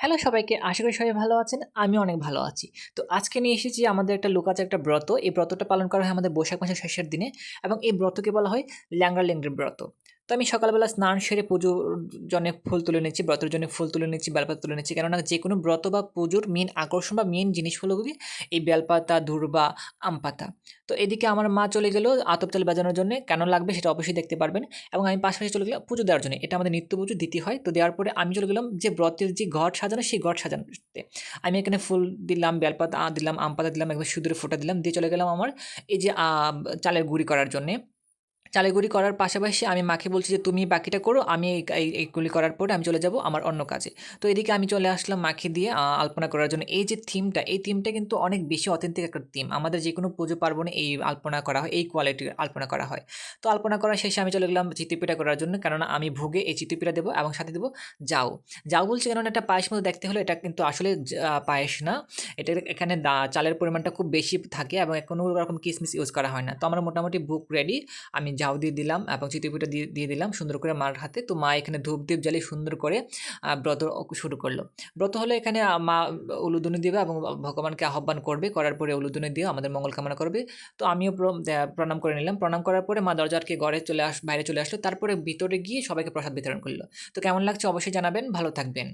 Hello সবাইকে, আশা করি সবাই ভালো আছেন আমি অনেক ভালো আছি। তো আজকে নিয়ে এসেছি আমাদের একটা লোকাচার একটা ব্রত। এই ব্রতটা পালন করা হয় আমাদের বৈশাখ মাসের শেষের দিনে এবং এই ব্রতকে বলা হয় ল্যাংড়া লেংড়ের ব্রত। তো আমি সকালবেলা স্নান সেরে পুজোর জন্য ফুল তুলে নিচ্ছি ব্রতের জন্য ফুল তুলে নিচ্ছি বেলপাতা তুলে নিচ্ছি কেননা যে কোনো ব্রত বা পুজোর মেন আকর্ষণ বা মেন জিনিস হলো কি এই বেলপাতা, ধুরবা আম পাতা তো এদিকে আমার মা চলে গেলো আতপ চাল বাজানোর জন্য। কেন লাগবে সেটা অবশ্যই দেখতে পারবেন। এবং আমি পাশাপাশি চলে গেলাম পুজো দেওয়ার জন্য। এটা আমাদের নিত্য পুজো দিতে হয়। তো দেওয়ার পরে আমি চলে গেলাম যে ব্রতের যে ঘট সাজানো সেই ঘট সাজানোতে। আমি এখানে ফুল দিলাম, বেলপাতা দিলাম আম পাতা দিলাম, একবার সিঁদুরে ফোঁটা দিলাম। দিয়ে চলে গেলাম আমার এই যে চালের গুঁড়ি করার জন্যে। চালের গুঁড়ি করার পাশাপাশি আমি মাকে বলছি যে, তুমি বাকিটা করো, আমি এই, এই- এইগুলি করার পরে আমি চলে যাব আমার অন্য কাজে। তো এদিকে আমি চলে আসলাম মাকে দিয়ে আলপনা করার জন্য। এই যে থিমটা, এই থিমটা কিন্তু অনেক বেশি অথেন্টিক একটা থিম। আমাদের যে কোনো পুজো পার্বণে এই আলপনা করা হয়, এই কোয়ালিটির আলপনা করা হয়। তো আলপনা করার শেষে আমি চলে গেলাম চিত্রপিঠা করার জন্য, কেননা আমি ভোগে এই চিত্রপিঠা দেবো এবং সাথে দেবো যাও। যাও বলছি কেননা একটা পায়েস মতো দেখতে হলে এটা কিন্তু আসলে পায়েস না। এটা এখানে চালের পরিমাণটা খুব বেশি থাকে এবং কোনো রকম কিসমিস ইউজ করা হয় না। তো আমার মোটামুটি বুক রেডি আমি যাও দিয়ে দিলাম এবং চিতিপিঠা দিয়ে দিয়ে দিলাম সুন্দর করে মার হাতে। তো মা এখানে ধূপ দীপ জ্বালিয়ে সুন্দর করে ব্রত শুরু করল। ব্রত হলে এখানে মা উলুদুনি দেবে এবং ভগবানকে আহ্বান করবে। করার পরে উলুদুনি দিয়ে আমাদের মঙ্গল কামনা করবে। তো আমিও প্রণাম করে নিলাম। প্রণাম করার পরে মা দরজারকে ঘরে চলে আস, বাইরে চলে আসলো। তারপরে ভিতরে গিয়ে সবাইকে প্রসাদ বিতরণ করল। তো কেমন লাগছে অবশ্যই জানাবেন। ভালো থাকবেন।